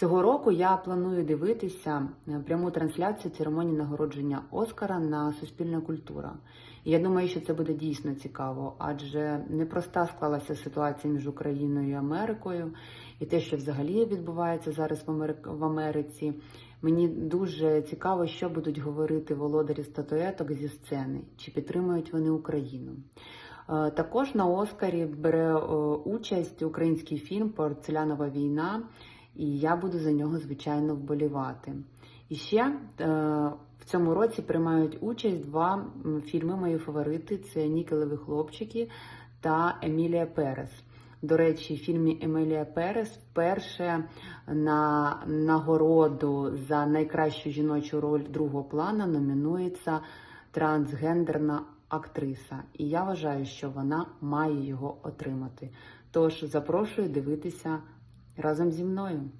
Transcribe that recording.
Цього року я планую дивитися е, пряму трансляцію церемонії нагородження Оскара на Суспільна культура. І я думаю, що це буде дійсно цікаво, адже непроста склалася ситуація між Україною і Америкою, і те, що взагалі відбувається зараз в Америці. Мені дуже цікаво, що будуть говорити володарі статуеток зі сцени, чи підтримують вони Україну. Е, Також на Оскарі бере е, участь український фільм Порцелянова війна, і я буду за нього звичайно вболівати. І ще е, в цьому році приймають участь два фільми мої фаворити: це Нікелеві хлопчики та Емілія Перес. До речі, в фільмі Емілія Перес вперше на нагороду за найкращу жіночу роль другого плану номінується трансгендерна актриса. І я вважаю, що вона має його отримати. Тож запрошую дивитися разом зі мною.